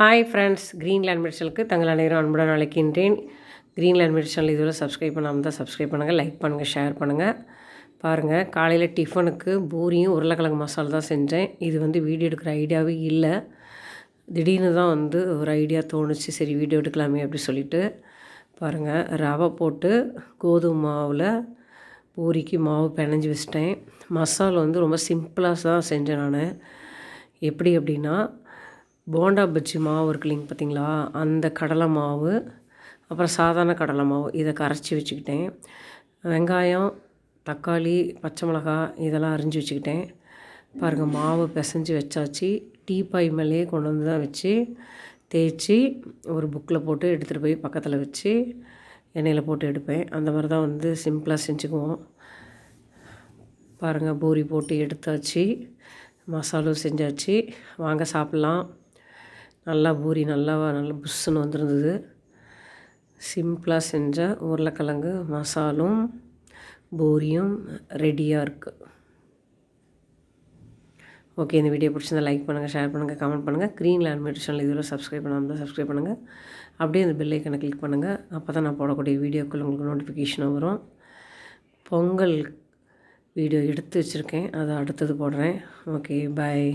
Hi friends Greenland மெடிசலுக்கு தங்கள் அனைவரும் அன்புடன் அழைக்கின்றேன். க்ரீன்லேண்ட் மெடிசல் இதுவரை சப்ஸ்கிரைப் பண்ணாமல் தான் சப்ஸ்கிரைப் பண்ணுங்கள் லைக் பண்ணுங்கள் ஷேர் பண்ணுங்கள் பாருங்கள் காலையில் டிஃபனுக்கு பூரியும் உருளைக்கிழங்கு மசாலா தான் செஞ்சேன். இது வந்து வீடியோ எடுக்கிற ஐடியாவே இல்லை. திடீர்னு தான் வந்து ஒரு ஐடியா தோணுச்சு சரி வீடியோ எடுக்கலாமே அப்படி சொல்லிட்டு. பாருங்கள் ரவை போட்டு கோதுமை மாவில் பூரிக்கு மாவு பிணைஞ்சி வச்சிட்டேன். மசாலா வந்து ரொம்ப சிம்பிளாக தான் செஞ்சேன் நான். எப்படி அப்படின்னா போண்டா பஜ்ஜி மாவு இருக்கு இல்லைங்க பார்த்தீங்களா? அந்த கடலை மாவு அப்புறம் சாதாரண கடலை மாவு இதை கரைச்சி வச்சுக்கிட்டேன். வெங்காயம் தக்காளி பச்சை மிளகாய் இதெல்லாம் அரிஞ்சு வச்சுக்கிட்டேன். பாருங்கள் மாவு பிசைஞ்சு வச்சாச்சு. டீப்பாய் மேலேயே கொண்டு வந்து தான் வச்சு தேய்ச்சி ஒரு புக்கில் போட்டு எடுத்துகிட்டு போய் பக்கத்தில் வச்சு எண்ணெயில் போட்டு எடுப்பேன். அந்த மாதிரி தான் வந்து சிம்பிளாக செஞ்சுக்குவோம். பாருங்கள் பூரி போட்டு எடுத்தாச்சு. மசாலும் செஞ்சாச்சு. வாங்க சாப்பிட்லாம். நல்லா பூரி நல்லா நல்லா புஷ்ஷுன்னு வந்துருந்தது. சிம்பிளாக செஞ்ச உருளைக்கிழங்கு மசாலும் பூரியும் ரெடியாக இருக்குது ஓகே இந்த வீடியோ பிடிச்சிருந்தா லைக் பண்ணுங்கள் ஷேர் பண்ணுங்கள் கமெண்ட் பண்ணுங்கள் க்ரீன் லேண்ட் சேனல் இதுவரை சப்ஸ்கிரைப் பண்ணாமல் தான் சப்ஸ்கிரைப் பண்ணுங்கள் அப்படியே அந்த பெல் கிளிக் பண்ணுங்கள் அப்போ தான் நான் போடக்கூடிய வீடியோக்கள் உங்களுக்கு நோட்டிஃபிகேஷனும் வரும். பொங்கல் வீடியோ எடுத்து வச்சுருக்கேன். அதை அடுத்தது போடுறேன். Okay bye